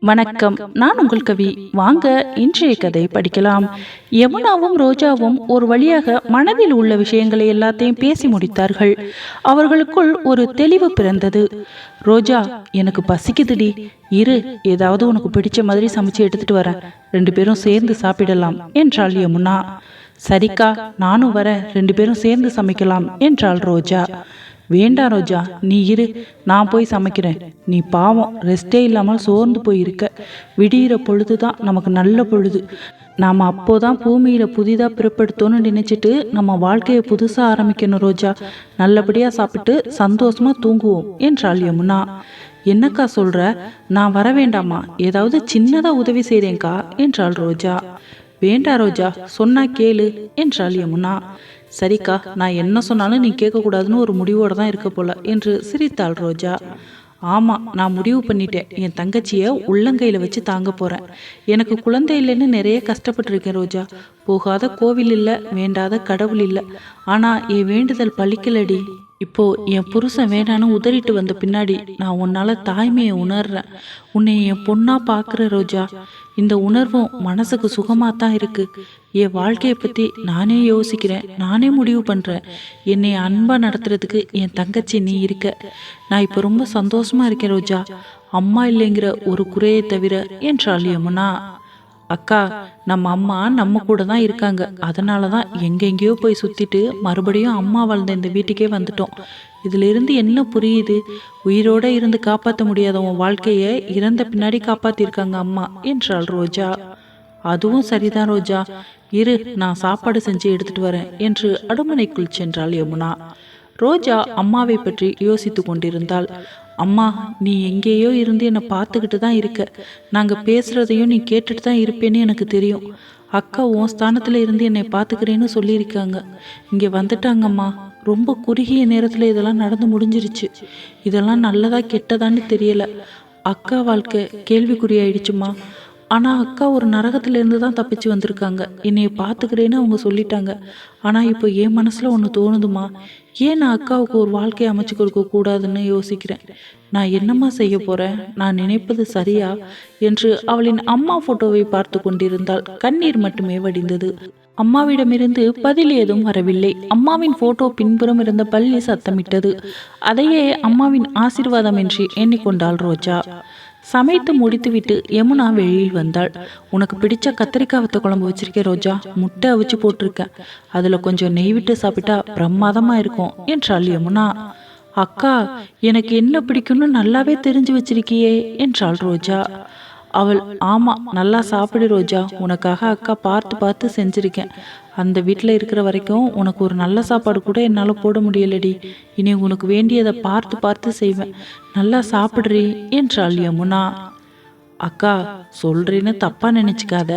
வணக்கம். நான் உங்கள் கவி. வாங்க இன்றைய கதை படிக்கலாம். யமுனாவும் ரோஜாவும் ஒரு வழியாக மனதில் உள்ள விஷயங்களை எல்லாத்தையும் பேசி முடித்தார்கள். அவர்களுக்குள் ஒரு தெளிவு பிறந்தது. ரோஜா எனக்கு பசிக்குதுடி. இரு ஏதாவது உனக்கு பிடிச்ச மாதிரி சமைச்சு எடுத்துட்டு வரேன். ரெண்டு பேரும் சேர்ந்து சாப்பிடலாம் என்றாள் யமுனா. சரிக்கா நானும் வரேன். ரெண்டு பேரும் சேர்ந்து சமைக்கலாம் என்றாள் ரோஜா. வேண்டாம் ரோஜா நீ இரு. நான் போய் சமைக்கிறேன். நீ பாவம் ரெஸ்டே இல்லாமல் சோர்ந்து போயிருக்க. விடிகிற பொழுது தான் நமக்கு நல்ல பொழுது. நாம் அப்போதான் பூமியில் புதிதாக பிறப்படுத்தோன்னு நினச்சிட்டு நம்ம வாழ்க்கையை புதுசாக ஆரம்பிக்கணும் ரோஜா. நல்லபடியாக சாப்பிட்டு சந்தோஷமாக தூங்குவோம் என்றாள் யமுனா. என்னக்கா சொல்கிற நான் வர வேண்டாமா? ஏதாவது சின்னதாக உதவி செய்கிறேன்க்கா என்றாள் ரோஜா. வேண்டா ரோஜா சொன்னா கேளு என்றாள் யமுனா. சரிக்கா நான் என்ன சொன்னாலும் நீ கேட்கக்கூடாதுன்னு ஒரு முடிவோடு தான் இருக்க போல என்று சிரித்தாள் ரோஜா. ஆமாம் நான் முடிவு பண்ணிட்டேன். என் தங்கச்சியை உள்ளங்கையில் வச்சு தாங்க போகிறேன் எனக்கு குழந்தை இல்லைன்னு நிறைய கஷ்டப்பட்டிருக்கேன் ரோஜா. போகாத கோவில் இல்லை வேண்டாத கடவுள் இல்லை. ஆனால் என் வேண்டுதல் பழிக்கலடி. இப்போ என் புருஷன் வேணான்னு உதறிட்டு வந்த பின்னாடி நான் உன்னால தாய்மையை உணர்றேன். உன்னை என் பொண்ணா பார்க்குற ரோஜா இந்த உணர்வும் மனசுக்கு சுகமாக தான் இருக்கு. என் வாழ்க்கையை பற்றி நானே யோசிக்கிறேன் நானே முடிவு பண்ணுறேன் என்னை அன்பாக நடத்துறதுக்கு என் தங்கச்சி நீ இருக்க. நான் இப்போ ரொம்ப சந்தோஷமா இருக்கேன் ரோஜா. அம்மா இல்லைங்கிற ஒரு குறையை தவிர என்றாள் யமுனா அக்கா நம்ம அம்மா நம்ம கூட தான் இருக்காங்க. அதனால தான் எங்கெங்கேயோ போய் சுற்றிட்டு மறுபடியும் அம்மா வாழ்ந்த இந்த வீட்டுக்கே வந்துட்டோம். இதிலிருந்து என்ன புரியுது? உயிரோட இருந்து காப்பாற்ற முடியாத உன் வாழ்க்கையை இறந்த பின்னாடி காப்பாத்திருக்காங்க அம்மா என்றாள் ரோஜா. அதுவும் சரிதான் ரோஜா. இரு நான் சாப்பாடு செஞ்சு எடுத்துட்டு வரேன் என்று அடுமனைக்குள் சென்றாள் யமுனா. ரோஜா அம்மாவை பற்றி யோசித்து கொண்டிருந்தாள். அம்மா நீ எங்கேயோ இருந்து என்னை பார்த்துக்கிட்டு தான் இருக்க. நாங்கள் பேசுகிறதையும் நீ கேட்டுட்டு தான் இருப்பேன்னு எனக்கு தெரியும். அக்கா உன் ஸ்தானத்தில் இருந்து என்னை பார்த்துக்கிறேன்னு சொல்லியிருக்காங்க. இங்கே வந்துட்டாங்கம்மா. ரொம்ப குறுகிய நேரத்தில் இதெல்லாம் நடந்து முடிஞ்சிருச்சு. இதெல்லாம் நல்லதா கெட்டதான்னு தெரியல. அக்கா வாழ்க்கை கேள்விக்குறியாயிடுச்சுமா ஆனால் அக்கா ஒரு நரகத்திலேருந்து தான் தப்பிச்சு வந்திருக்காங்க. என்னைய பார்த்துக்கிறேன்னு அவங்க சொல்லிட்டாங்க. ஆனால் இப்போ என் மனசில் ஒன்று தோணுதுமா? ஏன் நான் அக்காவுக்கு ஒரு வாழ்க்கையை அமைச்சு கொடுக்க கூடாதுன்னு யோசிக்கிறேன்? நான் என்னம்மா செய்ய போகிறேன் நான் நினைப்பது சரியா? என்று அவளின் அம்மா ஃபோட்டோவை பார்த்து கொண்டிருந்தால் கண்ணீர் மட்டுமே வடிந்தது. அம்மாவிடமிருந்து பதில் ஏதும் வரவில்லை. அம்மாவின் போட்டோ பின்புறம் இருந்த பள்ளி சத்தமிட்டது. அதையே அம்மாவின் ஆசிர்வாதம் என்று எண்ணிக்கொண்டாள் ரோஜா. சமைத்து முடித்துவிட்டு யமுனா வெளியில் வந்தாள். உனக்கு பிடிச்ச கத்திரிக்காய் வத்த குழம்பு வச்சிருக்கேன் ரோஜா முட்டை அவிச்சு போட்டிருக்கேன் அதில் கொஞ்சம் நெய் விட்டு சாப்பிட்டா பிரமாதமாக இருக்கும் என்றாள் யமுனா. அக்கா எனக்கு என்ன பிடிக்கும்னு நல்லாவே தெரிஞ்சு வச்சிருக்கியே என்றாள் ரோஜா. அவள் ஆமாம் நல்லா சாப்பிடு ரோஜா. உனக்காக அக்கா பார்த்து பார்த்து செஞ்சுருக்கேன். அந்த வீட்டில் இருக்கிற வரைக்கும் உனக்கு ஒரு நல்ல சாப்பாடு கூட என்னால் போட முடியலடி. இனி உனக்கு வேண்டியதை பார்த்து பார்த்து செய்வேன். நல்லா சாப்பிட்றி என்றாள் யமுனா. அக்கா சொல்றேன்னு தப்பா நினைச்சுக்காத.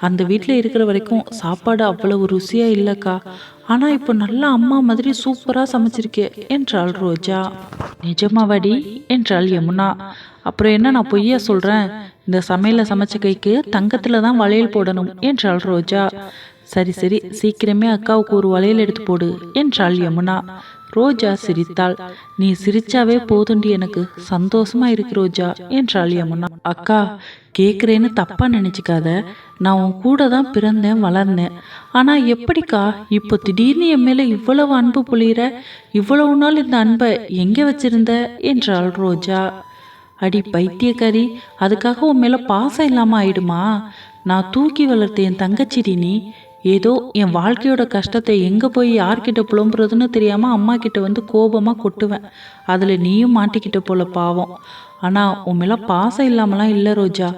அந்த வீட்டில் இருக்கிற வரைக்கும் சாப்பாடு அவ்வளவு ருசியா இல்லைக்கா. ஆனா இப்போ நல்ல அம்மா மாதிரி சூப்பரா சமைச்சிருக்கே என்றாள் ரோஜா. நிஜமாவாடி? என்றாள் யமுனா. அப்புறம் என்ன நான் பொய்யா சொல்றேன்? இந்த சமையல சமைச்ச கைக்கு தங்கத்துல தான் வளையல் போடணும் என்றாள் ரோஜா. சரி சரி சீக்கிரமே அக்காவுக்கு ஒரு வளையல் எடுத்து போடு என்றாள் யமுனா. ரோஜா சிரித்தாள். நீ சிரிச்சாவே போதுண்டி எனக்கு சந்தோஷமா இருக்கு ரோஜா என்றாள் யமுனா. அக்கா கேட்குறேன்னு தப்பா நினைச்சுக்காத நான் உன் கூட தான் பிறந்தேன் வளர்ந்தேன். ஆனா எப்படிக்கா இப்போ திடீர்னு என் மேல இவ்வளவு அன்பு பொழியிற இவ்வளவு நாள் இந்த அன்பை எங்க வச்சிருந்த என்றாள் ரோஜா. அடி பைத்தியக்காரி அதுக்காக உன் மேல பாசம் இல்லாம ஆயிடுமா? நான் தூக்கி வளர்த்த என் தங்கச்சிடி நீ ஏதோ என் வாழ்க்கையோட கஷ்டத்தை எங்கே போய் யார்கிட்ட புலம்புறதுன்னு தெரியாமல் அம்மா கிட்ட வந்து கோபமாக கொட்டுவேன். அதில் நீயும் மாட்டிக்கிட்ட போல பாவம். ஆனால் உன் மேலே பாசம் இல்லாமலாம் இல்லை ரோஜா.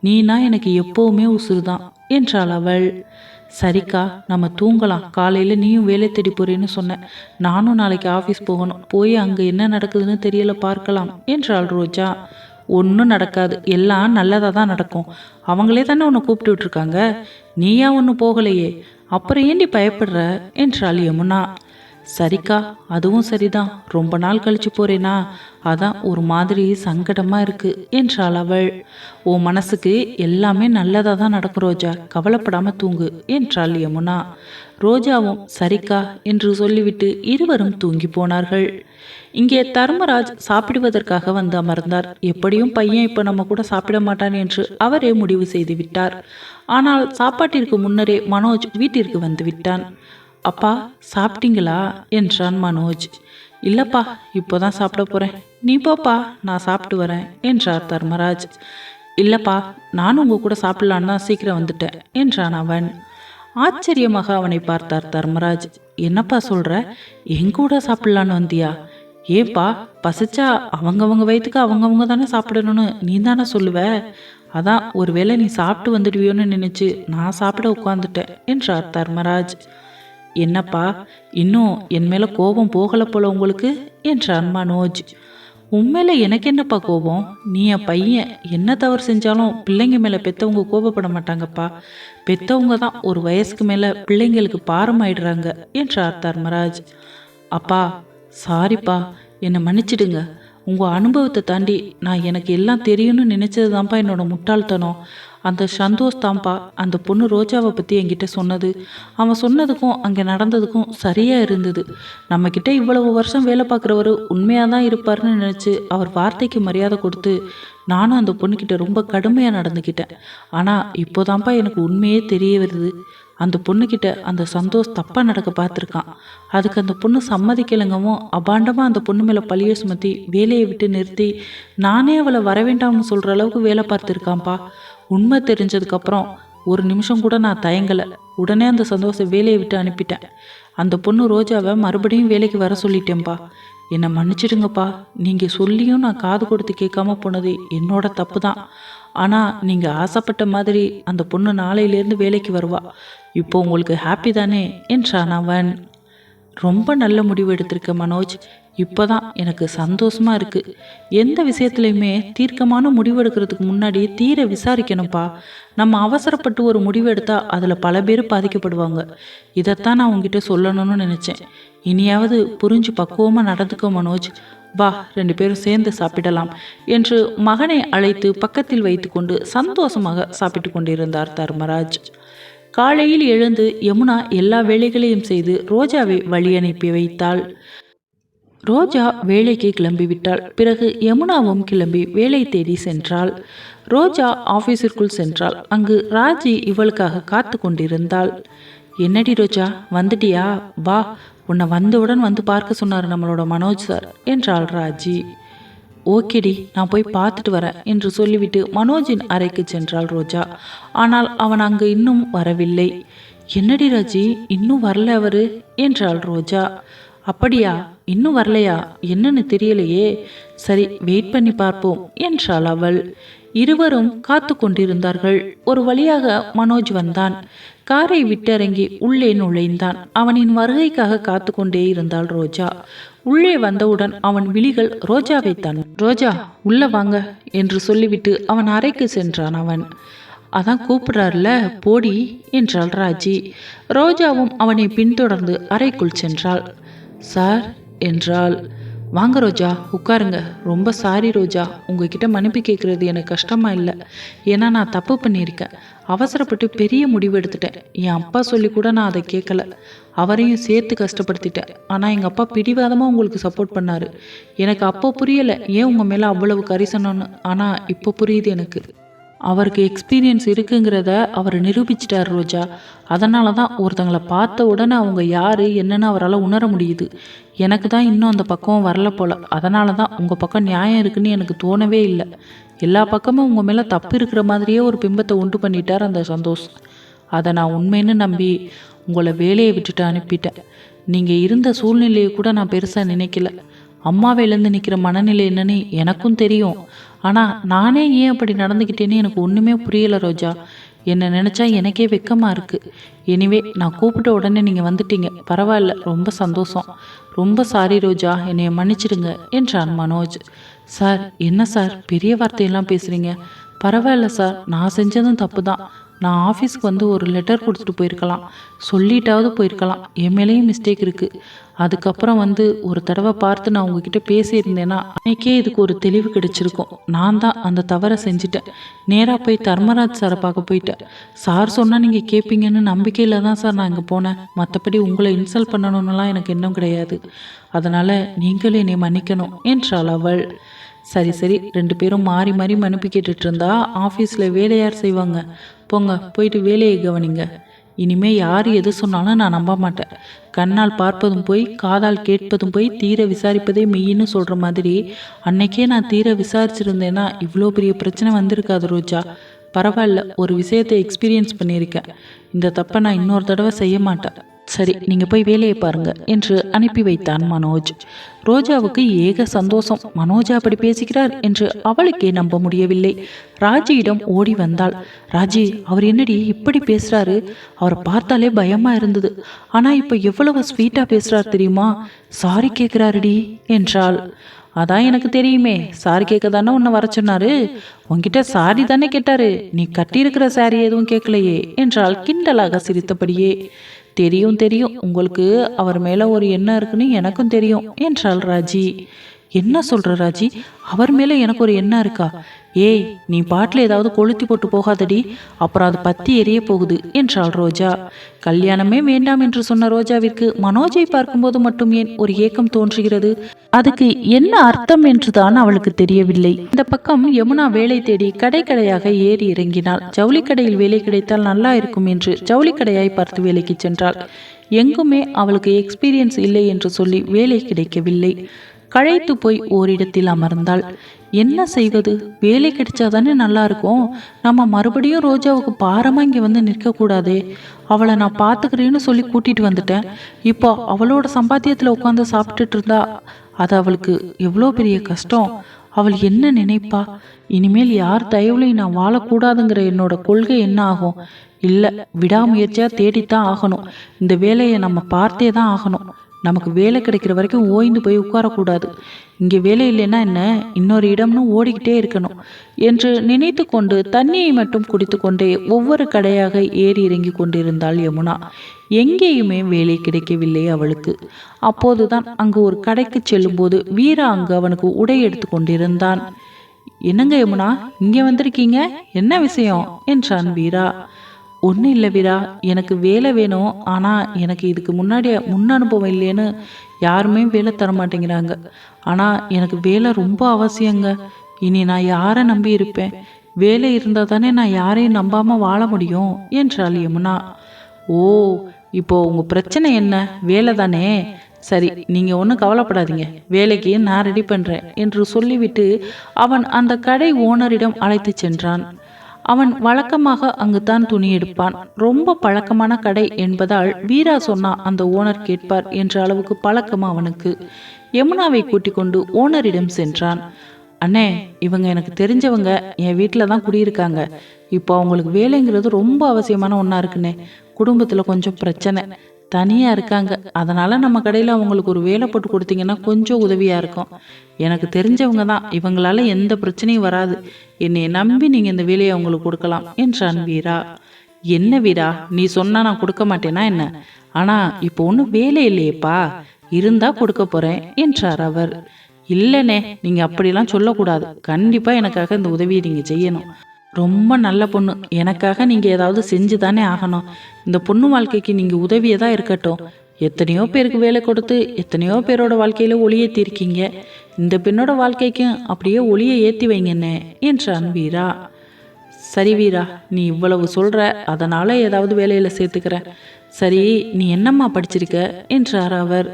நீனா எனக்கு எப்போவுமே உசுறு தான் என்றாள் அவள். சரிக்கா நம்ம தூங்கலாம். காலையில் நீயும் வேலை தேடி போறேன்னு சொன்னேன் நானும் நாளைக்கு ஆஃபீஸ் போகணும். போய் அங்கே என்ன நடக்குதுன்னு தெரியல பார்க்கலாம் என்றாள் ரோஜா. ஒன்றும் நடக்காது. எல்லாம் நல்லதாக தான் நடக்கும். அவங்களே தானே உன்னை கூப்பிட்டு விட்டுருக்காங்க? நீயா ஒன்றும் போகலையே. அப்புறம் ஏண்டி பயப்படுற? என்றாள் யமுனா. சரிக்கா அதுவும் சரிதான். ரொம்ப நாள் கழிச்சு போறேனா? அதான் ஒரு மாதிரி சங்கடமா இருக்கு என்றாள் அவள். உன் மனசுக்கு எல்லாமே நல்லதா தான் நடக்கும் ரோஜா. கவலைப்படாம தூங்கு என்றாள் யமுனா. ரோஜாவும் சரிக்கா என்று சொல்லிவிட்டு இருவரும் தூங்கி போனார்கள். இங்கே தர்மராஜ் சாப்பிடுவதற்காக வந்து அமர்ந்தார். எப்படியும் பையன் இப்போ நம்ம கூட சாப்பிட மாட்டான் என்று அவரே முடிவு செய்து விட்டார். ஆனால் சாப்பாட்டிற்கு முன்னரே மனோஜ் வீட்டிற்கு வந்து விட்டான். அப்பா சாப்பிட்டீங்களா? என்றான் மனோஜ். இல்லப்பா இப்போதான் சாப்பிட போறேன். நீ போப்பா நான் சாப்பிட்டு வரேன் என்றார் தர்மராஜ். இல்லப்பா நானும் உங்க கூட சாப்பிடலான்னு தான் சீக்கிரம் வந்துட்டேன் என்றான் அவன். ஆச்சரியமாக அவனை பார்த்தார் தர்மராஜ். என்னப்பா சொல்ற? என் கூட சாப்பிடலான்னு வந்தியா? ஏப்பா பசிச்சா அவங்கவங்க வயிற்றுக்கு அவங்கவங்க தானே சாப்பிடணும்னு நீ தானே சொல்லுவ? அதான் ஒருவேளை நீ சாப்பிட்டு வந்துடுவியோன்னு நினைச்சு நான் சாப்பிட உட்காந்துட்டேன் என்றார் தர்மராஜ். என்னப்பா இன்னும் என் மேல கோபம் போகல போல உங்களுக்கு? என்றான் மனோஜ். உண்மையில எனக்கு என்னப்பா கோபம்? நீ என் பையன். என்ன தவறு செஞ்சாலும் பிள்ளைங்க மேல பெத்தவங்க கோபப்பட மாட்டாங்கப்பா. பெத்தவங்க தான் ஒரு வயசுக்கு மேல பிள்ளைங்களுக்கு பாரமாயிடுறாங்க என்றார் தர்மராஜ். அப்பா சாரிப்பா. என்னை மன்னிச்சிடுங்க. உங்கள் அனுபவத்தை தாண்டி நான் எனக்கு எல்லாம் தெரியும்னு நினச்சது தான்ப்பா என்னோட முட்டாள்தனம். அந்த சந்தோஷ் தான்ப்பா அந்த பொண்ணு ரோஜாவை பற்றி என்கிட்ட சொன்னது. அவன் சொன்னதுக்கும் அங்கே நடந்ததுக்கும் சரியாக இருந்தது. நம்மக்கிட்ட இவ்வளவு வருஷம் வேலை பார்க்குறவர் உண்மையாக தான் இருப்பார்னு நினச்சி அவர் வார்த்தைக்கு மரியாதை கொடுத்து நானும் அந்த பொண்ணுக்கிட்ட ரொம்ப கடுமையாக நடந்துக்கிட்டேன். ஆனால் இப்போதான்ப்பா எனக்கு உண்மையே தெரிய வருது. அந்த பொண்ணுக்கிட்ட அந்த சந்தோஷ் தப்பாக நடக்க பார்த்துருக்கான். அதுக்கு அந்த பொண்ணு சம்மதிக்கலைங்கவும் அபாண்டமாக அந்த பொண்ணு மேலே பழிய சுமத்தி வேலையை விட்டு நிறுத்தி நானே அவளை வர வேண்டாம்னு சொல்கிற அளவுக்கு வேலை பார்த்துருக்கான்ப்பா. உண்மை தெரிஞ்சதுக்கப்புறம் ஒரு நிமிஷம் கூட நான் தயங்கலை. உடனே அந்த சந்தோஷம் வேலையை விட்டு அனுப்பிட்டேன். அந்த பொண்ணு ரோஜாவை மறுபடியும் வேலைக்கு வர சொல்லிட்டேன்ப்பா என்னை மன்னிச்சிடுங்கப்பா. நீங்கள் சொல்லியும் நான் காது கொடுத்து கேட்காம போனது என்னோட தப்பு தான் ஆனால் நீங்கள் ஆசைப்பட்ட மாதிரி அந்த பொண்ணு நாளையிலேருந்து வேலைக்கு வருவா. இப்போ உங்களுக்கு ஹாப்பி தானே? என்றான் அவன் ரொம்ப நல்ல முடிவு எடுத்திருக்க மனோஜ். இப்போதான் எனக்கு சந்தோஷமாக இருக்குது எந்த விஷயத்துலையுமே தீர்க்கமான முடிவு எடுக்கிறதுக்கு முன்னாடி தீர விசாரிக்கணும்ப்பா. நம்ம அவசரப்பட்டு ஒரு முடிவு எடுத்தால் அதில் பல பேர் பாதிக்கப்படுவாங்க. இதைத்தான் நான் உங்ககிட்ட சொல்லணும்னு நினச்சேன். இனியாவது புரிஞ்சு பக்குவமாக நடந்துக்கோ மனோஜ். வா ரெண்டு பேரும் சேர்ந்து சாப்பிடலாம் என்று மகனை அழைத்து பக்கத்தில் வைத்துக்கொண்டு சந்தோஷமாக சாப்பிட்டு கொண்டிருந்தார் தர்மராஜ். காலையில் எழுந்து யமுனா எல்லா வேலைகளையும் செய்து ரோஜாவை வழி அனுப்பி வைத்தாள். ரோஜா வேலைக்கு கிளம்பிவிட்டாள். பிறகு யமுனாவும் கிளம்பி வேலை தேடி சென்றாள். ரோஜா ஆபீஸிற்குள் சென்றாள். அங்கு ராஜி இவளுக்காக காத்து கொண்டிருந்தாள். என்னடி ரோஜா வந்துட்டியா? வா உன்னை வந்தவுடன் வந்து பார்க்க சொன்னார் நம்மளோட மனோஜ் சார் என்றாள் ராஜி. ஓகேடி நான் போய் பார்த்துட்டு வரேன் என்று சொல்லிவிட்டு மனோஜின் அறைக்கு சென்றாள் ரோஜா. ஆனால் அவன் அங்கு இன்னும் வரவில்லை. என்னடி ராஜி இன்னும் வரல அவரு என்றாள் ரோஜா. அப்படியா இன்னும் வரலையா என்னன்னு தெரியலையே. சரி வெயிட் பண்ணி பார்ப்போம் என்றாள் அவள். இருவரும் காத்து கொண்டிருந்தார்கள் ஒரு வழியாக மனோஜ் வந்தான். காரை விட்டிறங்கி உள்ளே நுழைந்தான். அவனின் வருகைக்காக காத்து கொண்டே இருந்தாள் ரோஜா. உள்ளே வந்தவுடன் அவன் விழிகள் ரோஜாவை தான் ரோஜா உள்ள வாங்க என்று சொல்லிவிட்டு அவன் அறைக்கு சென்றான் அவன். அதான் கூப்பிடுறாருல போடி என்றாள் ராஜி. ரோஜாவும் அவனை பின்தொடர்ந்து அறைக்குள் சென்றாள். சார் என்றாள். வாங்க ரோஜா உட்காருங்க. ரொம்ப சாரி ரோஜா உங்ககிட்ட மன்னிப்பு கேட்குறது எனக்கு கஷ்டமா இல்லை. ஏன்னா நான் தப்பு பண்ணியிருக்கேன். அவசரப்பட்டு பெரிய முடிவு எடுத்துட்டேன். என் அப்பா சொல்லி கூட நான் அதை கேட்கல அவரையும் சேர்த்து கஷ்டப்படுத்திட்டேன். ஆனால் எங்கள் அப்பா பிடிவாதமாக உங்களுக்கு சப்போர்ட் பண்ணார். எனக்கு அப்போ புரியலை ஏன் உங்கள் மேலே அவ்வளவு கரிசனம்னு. ஆனால் இப்போ புரியுது எனக்கு. அவருக்கு எக்ஸ்பீரியன்ஸ் இருக்குங்கிறத அவர் நிரூபிச்சிட்டார் ரோஜா. அதனால தான் ஒருத்தங்களை பார்த்த உடனே அவங்க யார் என்னன்னு அவரால் உணர முடியுது. எனக்கு தான் இன்னும் அந்த பக்கம் வரல போல. அதனால தான் உங்கள் பக்கம் நியாயம் இருக்குன்னு எனக்கு தோணவே இல்லை. எல்லா பக்கமும் உங்கள் மேலே தப்பு இருக்கிற மாதிரியே ஒரு பிம்பத்தை உண்டு பண்ணிட்டார் அந்த சந்தோஷ். அதை நான் உண்மைன்னு நம்பி உங்களை வேலையை விட்டுட்டு அனுப்பிட்டேன். நீங்கள் இருந்த சூழ்நிலையை கூட நான் பெருசாக நினைக்கல. அம்மாவையிலேருந்து நிற்கிற மனநிலை என்னன்னு எனக்கும் தெரியும். ஆனால் நானே ஏன் அப்படி நடந்துக்கிட்டேன்னு எனக்கு ஒன்றுமே புரியலை ரோஜா. என்னை நினச்சா எனக்கே வெக்கமாக இருக்குது எனிவே நான் கூப்பிட்ட உடனே நீங்கள் வந்துட்டீங்க. பரவாயில்ல ரொம்ப சந்தோஷம். ரொம்ப சாரி ரோஜா. என்னைய மன்னிச்சிடுங்க என்றான் மனோஜ். சார் என்ன சார்? பெரிய வார்த்தையெல்லாம் பேசுகிறீங்க பரவாயில்ல சார். நான் செஞ்சதும் தப்பு தான் நான் ஆஃபீஸ்க்கு வந்து ஒரு லெட்டர் கொடுத்துட்டு போயிருக்கலாம். சொல்லிட்டாவது போயிருக்கலாம். என் மேலேயும் மிஸ்டேக் இருக்குது அதுக்கப்புறம் வந்து ஒரு தடவை பார்த்து நான் உங்ககிட்ட பேசியிருந்தேன்னா அன்னைக்கே இதுக்கு ஒரு தெளிவு கிடைச்சிருக்கும். நான் தான் அந்த தவறை செஞ்சுட்டேன். நேராக போய் தர்மராஜ் சாரை பார்க்க போயிட்டேன். சார் சொன்னால் நீங்கள் கேட்பீங்கன்னு நம்பிக்கையில் தான் சார் நான் இங்கே போனேன். மற்றபடி உங்களை இன்சல்ட் பண்ணணும்னுலாம் எனக்கு இன்னும் கிடையாது. அதனால் நீங்களும் என்னை மன்னிக்கணும் என்றாள் அவள். சரி சரி ரெண்டு பேரும் மாறி மாறி மனுப்பி கேட்டுட்டு இருந்தா ஆஃபீஸில் வேலையார் செய்வாங்க? போங்க போயிட்டு வேலையை கவனிங்க. இனிமே யார் எது சொன்னாலும் நான் நம்ப மாட்டேன். கண்ணால் பார்ப்பதும் போய் காதால் கேட்பதும் போய் தீர விசாரிப்பதே மெய்யின்னு சொல்கிற மாதிரி அன்னைக்கே நான் தீர விசாரிச்சிருந்தேன்னா இவ்வளோ பெரிய பிரச்சனை வந்திருக்காது ரோஜா. பரவாயில்ல ஒரு விஷயத்தை எக்ஸ்பீரியன்ஸ் பண்ணியிருக்கேன். இந்த தப்பை நான் இன்னொரு தடவை செய்ய மாட்டேன். சரி நீங்க போய் வேலையை பாருங்க என்று அனுப்பி வைத்தான் மனோஜ். ரோஜாவுக்கு ஏக சந்தோஷம். மனோஜா அப்படி பேசுகிறார் என்று அவளுக்கே நம்ப முடியவில்லை. ராஜியிடம் ஓடி வந்தாள். ராஜி அவர் என்னடி இப்படி பேசுறாரு? அவரை பார்த்தாலே பயமா இருந்தது. ஆனா இப்ப எவ்வளவு ஸ்வீட்டா பேசுறார் தெரியுமா? சாரி கேட்கிறாருடி என்றாள். அதான் எனக்கு தெரியுமே. சாரி கேட்க தானே உன்னை வர சொன்னாரு? உன்கிட்ட சாரி தானே கேட்டாரு. நீ கட்டியிருக்கிற சாரி எதுவும் கேட்கலையே என்றால் கிண்டலாக சிரித்தபடியே. தெரியும் தெரியும். உங்களுக்கு அவர் மேலே ஒரு எண்ணம் இருக்குன்னு எனக்கும் தெரியும் என்றாள் ராஜி. என்ன சொல்ற ராஜி? அவர் மேலே எனக்கு ஒரு எண்ணம் இருக்கா? ஏய் நீ பாட்டில் ஏதாவது கொளுத்தி போட்டு போகாதடி. அப்புறம் அது பத்தி எரிய போகுது என்றாள் ரோஜா. கல்யாணமே வேண்டாம் என்று சொன்ன ரோஜாவிற்கு மனோஜை பார்க்கும்போது மட்டும் ஏன் ஒரு ஏக்கம் தோன்றுகிறது? அதுக்கு என்ன அர்த்தம் என்றுதான் அவளுக்கு தெரியவில்லை. இந்த பக்கம் யமுனா வேலை தேடி கடை கடையாக ஏறி இறங்கினாள். ஜவுளி கடையில் வேலை கிடைத்தால் நல்லா இருக்கும் என்று ஜவுளி கடையாய் பார்த்து வேலைக்கு சென்றாள். எங்குமே அவளுக்கு எக்ஸ்பீரியன்ஸ் இல்லை என்று சொல்லி வேலை கிடைக்கவில்லை. கழைத்து போய் ஓரிடத்தில் அமர்ந்தாள். என்ன செய்வது? வேலை கிடைச்சாதானே நல்லா இருக்கும் நம்ம மறுபடியும் ரோஜாவுக்கு பாரமா இங்கே வந்து நிற்கக்கூடாதே. அவளை நான் பார்த்துக்கிறேன்னு சொல்லி கூட்டிட்டு வந்துட்டேன். இப்போ அவளோட சம்பாத்தியத்தில் உட்காந்து சாப்பிட்டுட்டு இருந்தா அது அவளுக்கு எவ்வளோ பெரிய கஷ்டம். அவள் என்ன நினைப்பா? இனிமேல் யார் தயவுலையும் நான் வாழக்கூடாதுங்கிற என்னோட கொள்கை என்ன ஆகும்? இல்லை விடாமுயற்சியாக தேடித்தான் ஆகணும். இந்த வேலையை நம்ம பார்த்தே தான் ஆகணும். நமக்கு வேலை கிடைக்கிற வரைக்கும் ஓய்ந்து போய் உட்காரக்கூடாது. இங்கே வேலை இல்லைன்னா என்ன? இன்னொரு இடம்னு ஓடிக்கிட்டே இருக்கணும். என்று நினைத்து கொண்டு தண்ணியை மட்டும் குடித்து கொண்டே ஒவ்வொரு கடையாக ஏறி இறங்கி கொண்டிருந்தாள் யமுனா. எங்கேயுமே வேலை கிடைக்கவில்லை அவளுக்கு. அப்போதுதான் அங்கு ஒரு கடைக்கு செல்லும்போது வீரா அங்கு அவனுக்கு உடை எடுத்து கொண்டிருந்தான். என்னங்க யமுனா இங்கே வந்திருக்கீங்க? என்ன விஷயம்? என்றான் வீரா. ஒன்றும் இல்லை வீரா எனக்கு வேலை வேணும் ஆனால் எனக்கு இதுக்கு முன்னாடி முன் அனுபவம் இல்லைன்னு யாருமே வேலை தர மாட்டேங்கிறாங்க. ஆனால் எனக்கு வேலை ரொம்ப அவசியங்க. இனி நான் யாரை நம்பி இருப்பேன்? வேலை இருந்தால் தானே நான் யாரையும் நம்பாமல் வாழ முடியும் என்றாள் யமுனா. ஓ இப்போ உங்கள் பிரச்சனை என்ன? வேலை தானே? சரி நீங்கள் ஒன்றும் கவலைப்படாதீங்க. வேலைக்கு நான் ரெடி பண்ணுறேன் என்று சொல்லிவிட்டு அவன் அந்த கடை ஓனரிடம் அழைத்து சென்றான். அவன் வழக்கமாக அங்குதான் துணி எடுப்பான். ரொம்ப பழக்கமான கடை என்பதால் வீரா சொன்னா அந்த ஓனர் கேட்பார் என்ற அளவுக்கு பழக்கம் அவனுக்கு. யமுனாவை கூட்டிக் கொண்டு ஓனரிடம் சென்றான். அண்ணே இவங்க எனக்கு தெரிஞ்சவங்க. என் வீட்டில் தான் குடியிருக்காங்க. இப்போ அவங்களுக்கு வேலைங்கிறது ரொம்ப அவசியமான ஒன்றா இருக்குண்ணே. குடும்பத்தில் கொஞ்சம் பிரச்சனை. தனியாக இருக்காங்க. அதனால் நம்ம கடையில் அவங்களுக்கு ஒரு வேலை போட்டு கொடுத்தீங்கன்னா கொஞ்சம் உதவியாக இருக்கும். எனக்கு தெரிஞ்சவங்க தான். இவங்களால எந்த பிரச்சனையும் வராது. என்னை நம்பி நீங்கள் இந்த வேலையை அவங்களுக்கு கொடுக்கலாம். என்றான் வீரா. என்ன வீரா? நீ சொன்னா நான் கொடுக்க மாட்டேனா என்ன? ஆனால் இப்போ ஒன்றும் வேலை இல்லையேப்பா. இருந்தா கொடுக்க போறேன் என்றார் அவர். இல்லைண்ணே நீங்கள் அப்படிலாம் சொல்லக்கூடாது. கண்டிப்பாக எனக்காக இந்த உதவியை நீங்கள் செய்யணும். ரொம்ப நல்ல பொண்ணு. எனக்காக நீங்கள் ஏதாவது செஞ்சு தானே ஆகணும். இந்த பொண்ணு வாழ்க்கைக்கு நீங்கள் உதவியதாக இருக்கட்டும். எத்தனையோ பேருக்கு வேலை கொடுத்து எத்தனையோ பேரோட வாழ்க்கையில் ஒளியேற்றிருக்கீங்க இந்த பெண்ணோட வாழ்க்கைக்கும் அப்படியே ஒளியை ஏற்றி வைங்கண்ணே என்றான் வீரா சரி வீரா நீ இவ்வளவு சொல்கிற அதனால் ஏதாவது வேலையில் சேர்த்துக்கிற. சரி நீ என்னம்மா படிச்சிருக்க? என்றார் அவர்.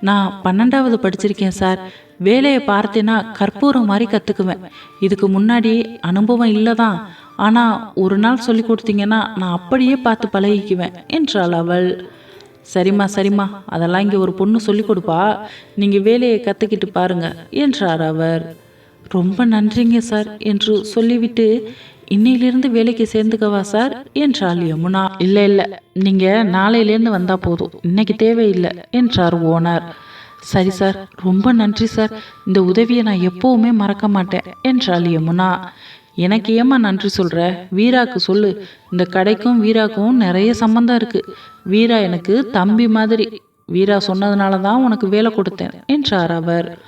நான் பன்னெண்டாவது படிச்சிருக்கேன் சார். வேலையை பார்த்தேன்னா கற்பூரம் மாதிரி கற்றுக்குவேன் இதுக்கு முன்னாடி அனுபவம் இல்லை தான் ஆனால் ஒரு நாள் சொல்லி கொடுத்தீங்கன்னா நான் அப்படியே பார்த்து பழகிக்குவேன் என்றாள் அவள். சரிம்மா சரிம்மா அதெல்லாம் இங்கே ஒரு பொண்ணு சொல்லி கொடுப்பா. நீங்கள் வேலையை கற்றுக்கிட்டு பாருங்க என்றார் அவர். ரொம்ப நன்றிங்க சார் என்று சொல்லிவிட்டு இன்னையிலிருந்து வேலைக்கு சேர்ந்துக்கவா சார் என்றாள் யமுனா. இல்லை இல்லை நீங்கள் நாளையிலேருந்து வந்தால் போதும் இன்னைக்கு தேவையில்லை என்றார் ஓனர். சரி சார் ரொம்ப நன்றி சார். இந்த உதவியை நான் எப்பவுமே மறக்க மாட்டேன் என்றாள் யமுனா. எனக்கு ஏம்மா நன்றி சொல்கிற வீராக்கு சொல்லு. இந்த கடைக்கும் வீராக்கும் நிறைய சம்மந்தம் இருக்குது வீரா எனக்கு தம்பி மாதிரி. வீரா சொன்னதுனால தான் உனக்கு வேலை கொடுத்தேன் என்றார் அவர்.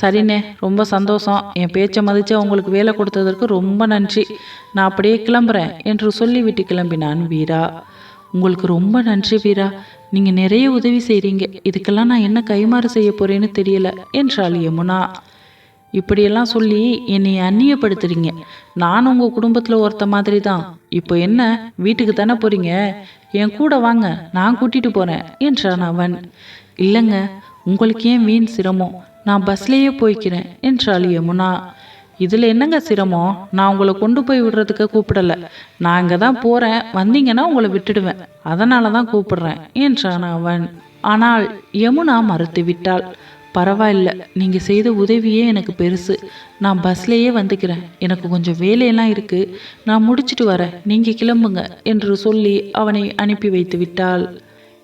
சரிண்ணே ரொம்ப சந்தோஷம். என் பேச்சை மதித்து உங்களுக்கு வேலை கொடுத்ததற்கு ரொம்ப நன்றி. நான் அப்படியே கிளம்புறேன் என்று சொல்லிவிட்டு கிளம்பினான் வீரா. உங்களுக்கு ரொம்ப நன்றி வீரா. நீங்கள் நிறைய உதவி செய்கிறீங்க இதுக்கெல்லாம் நான் என்ன கைமாறு செய்ய போகிறேன்னு தெரியல என்றாள் யமுனா. இப்படியெல்லாம் சொல்லி என்னை அந்நியப்படுத்துறீங்க. நான் உங்கள் குடும்பத்தில் ஒருத்த மாதிரி தான் இப்போ என்ன வீட்டுக்கு தானே போகிறீங்க என் கூட வாங்க நான் கூட்டிகிட்டு போகிறேன் என்றான் அவன். இல்லைங்க உங்களுக்கு ஏன் வீண் சிரமம்? நான் பஸ்லேயே போய்க்கிறேன் என்றாள் யமுனா. இதில் என்னங்க சிரமம்? நான் உங்களை கொண்டு போய் விடுறதுக்கு கூப்பிடலை. நான் இங்கே தான் போகிறேன் வந்தீங்கன்னா உங்களை விட்டுடுவேன். அதனால தான் கூப்பிடுறேன் என்றான் அவன். ஆனால் யமுனா மறுத்து விட்டாள் பரவாயில்ல நீங்கள் செய்த உதவியே எனக்கு பெருசு. நான் பஸ்லேயே வந்துக்கிறேன். எனக்கு கொஞ்சம் வேலையெல்லாம் இருக்குது நான் முடிச்சிட்டு வரேன். நீங்கள் கிளம்புங்க என்று சொல்லி அவனை அனுப்பி வைத்து விட்டாள்.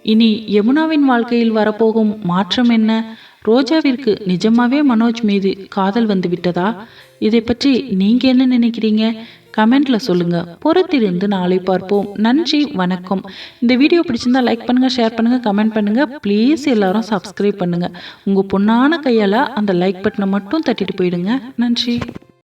இனி யமுனாவின் வாழ்க்கையில் வரப்போகும் மாற்றம் என்ன? ரோஜாவிற்கு நிஜமாவே மனோஜ் மீது காதல் வந்து விட்டதா? இதை பற்றி நீங்க என்ன நினைக்கிறீங்க? கமெண்ட்ல சொல்லுங்க. பொறுத்திருந்து நாளை பார்ப்போம். நன்றி வணக்கம். இந்த வீடியோ பிடிச்சிருந்தா லைக் பண்ணுங்க ஷேர் பண்ணுங்க கமெண்ட் பண்ணுங்க. ப்ளீஸ் எல்லாரும் சப்ஸ்கிரைப் பண்ணுங்க. உங்க பொண்ணான கையால அந்த லைக் பட்டனை மட்டும் தட்டிட்டு போயிடுங்க. நன்றி.